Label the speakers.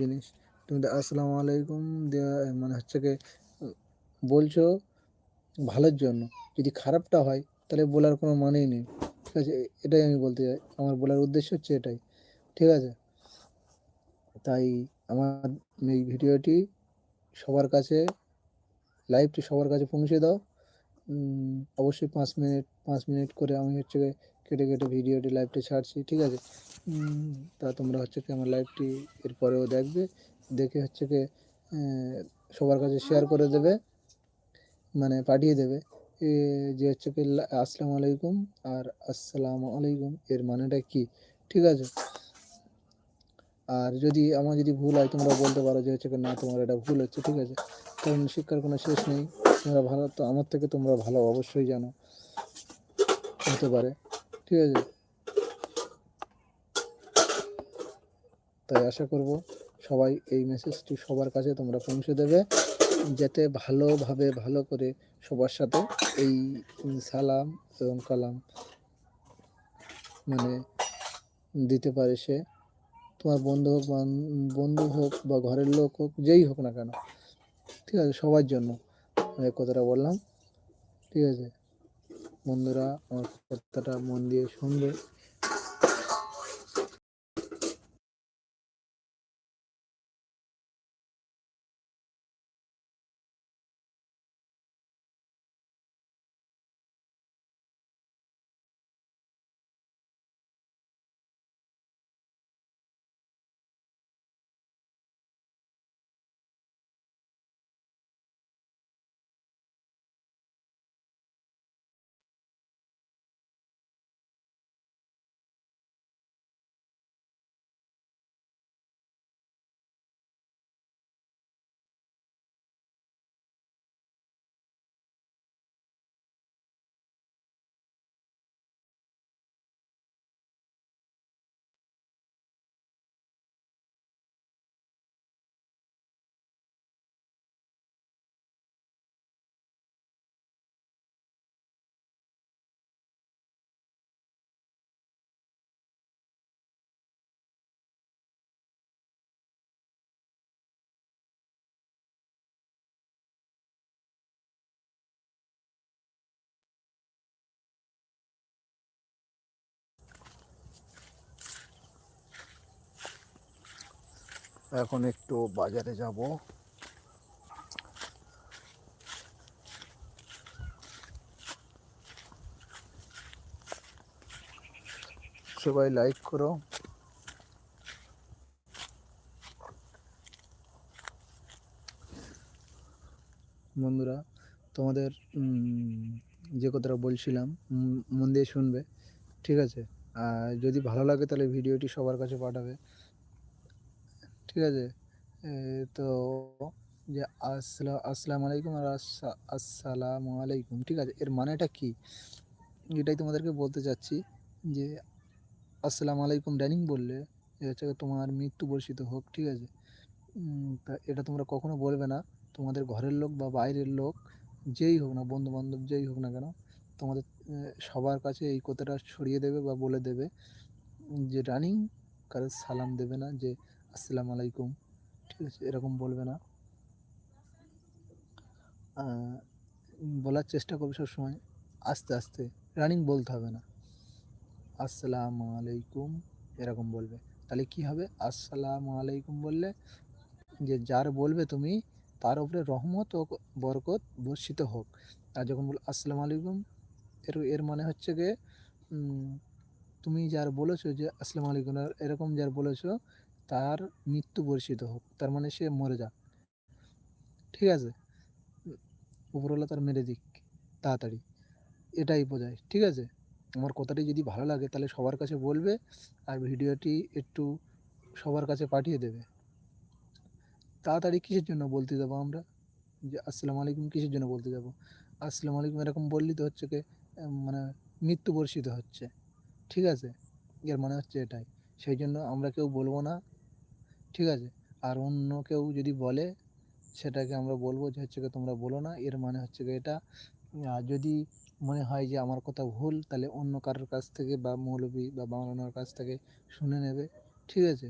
Speaker 1: জিনিস। তুমি আসসালামু আলাইকুম দেওয়া মানে হচ্ছে কি, বলছো ভালোর জন্য। যদি খারাপটা হয়, তাহলে বলার কোনো মানেই নেই। ঠিক আছে? এটাই আমি বলতে চাই। আমার বলার উদ্দেশ্য হচ্ছে এটাই। ঠিক আছে? তাই আমার এই ভিডিওটি সবার কাছে, লাইভটি সবার কাছে পৌঁছে দাও। অবশ্যই পাঁচ মিনিট পাঁচ মিনিট করে আমি হচ্ছে কেটে কেটে ভিডিওটি লাইভটি ছাড়ছি, ঠিক আছে? তা তোমরা হচ্ছে কি আমার লাইভটি এরপরেও দেখবে। দেখে হচ্ছে কি সবার কাছে শেয়ার করে দেবে মানে পাঠিয়ে দেবে। যে হচ্ছে কি আসসালামু আলাইকুম আর আসসালামু আলাইকুম, এর মানেটা কি, ঠিক আছে? আর যদি আমার যদি ভুল হয়, তোমরা বলতে পারো যে হচ্ছে কি, না, তোমার এটা ভুল হচ্ছে, ঠিক আছে? কারণ শিক্ষার কোনো শেষ নেই। তোমরা ভালো, তো আমার থেকে তোমরা ভালো, অবশ্যই জানো। হতে পারে। ঠিক আছে। তাই আশা করব সবাই এই মেসেজটি সবার কাছে তোমরা পৌঁছে দেবে। যাতে ভালোভাবে ভালো করে সবার সাথে এই সালাম এবং কালাম মানে দিতে পারে সে। তোমার বন্ধু হোক বন্ধু হোক বা ঘরের লোক হোক, যেই হোক না কেন। ঠিক আছে, সবার জন্য। আমি কথাটা বললাম। ঠিক আছে। বন্ধুরা আমার কথাটা মন দিয়ে শুনবে। এখন একটু বাজারে যাব। সবাই লাইক করো। বন্ধুরা, তোমাদের যে কথাটা বলছিলাম মন দিয়ে শুনবে, ঠিক আছে? আর যদি ভালো লাগে তাহলে ভিডিওটি সবার কাছে পাঠাবে। ঠিক আছে? তো যে আসসালাম আসসালামু আলাইকুম আর আসসালামু আলাইকুম, ঠিক আছে? এর মানেটা কি? এটাই তোমাদেরকে বলতে চাচ্ছি যে, আসসালামু আলাইকুম ডাইনিং বললে হচ্ছে তোমার মৃত্যু বর্ষিত হোক, ঠিক আছে? তা এটা তোমরা কখনো বলবে না। তোমাদের ঘরের লোক বা বাইরের লোক, যেই হোক না বন্ধু বান্ধব যেই হোক না কেন, তোমাদের সবার কাছে এই কথাটা ছড়িয়ে দেবে বা বলে দেবে যে রানিং কারও সালাম দেবে না, যে আসসালামু আলাইকুম। ঠিক আছে, এরকম বলবে না। বলার চেষ্টা করবে সবসময়। আস্তে আস্তে। রানিং বলতে হবে না। আসসালামু আলাইকুম, এরকম বলবে। তাহলে কি হবে? আসসালামু আলাইকুম বললে যে যার বলবে তুমি, তার উপরে রহমত ও বরকত বর্ষিত হোক। আর যখন বল আসসালামু আলাইকুম, এর এর মানে হচ্ছে যে তুমি যার বলেছ যে আসসালামু আলাইকুম, এরকম যার বলেছ তার মৃত্যু বর্ষিত হোক, তার মানে সে মরে যাক। ঠিক আছে? উপরওয়ালা তার মেরে দিক, তাড়াতাড়ি। এটাই বোঝায়, ঠিক আছে? আমার কথাটি যদি ভালো লাগে, তাহলে সবার কাছে বলবে আর ভিডিওটি একটু সবার কাছে পাঠিয়ে দেবে। তাড়াতাড়ি কিসের জন্য বলতে যাব আমরা? যে আসসালামু আলাইকুম কিসের জন্য বলতে যাব? আসসালামু আলাইকুম এরকম বললি তো হচ্ছে কি মানে মৃত্যু বর্ষিত হচ্ছে। ঠিক আছে? এর মানে হচ্ছে এটাই। সেই জন্য আমরা কেউ বলব না ঠিক আছে? আর অন্য কেউ যদি বলে, সেটাকে আমরা বলব যে হচ্ছে তোমরা বলো না। এর মানে হচ্ছে এটা যদি মনে হয় যে আমার কথা ভুল, তাহলে অন্য কারোর কাছ থেকে বা মৌলবী বা বাংলানোর কাছ থেকে শুনে নেবে। ঠিক আছে?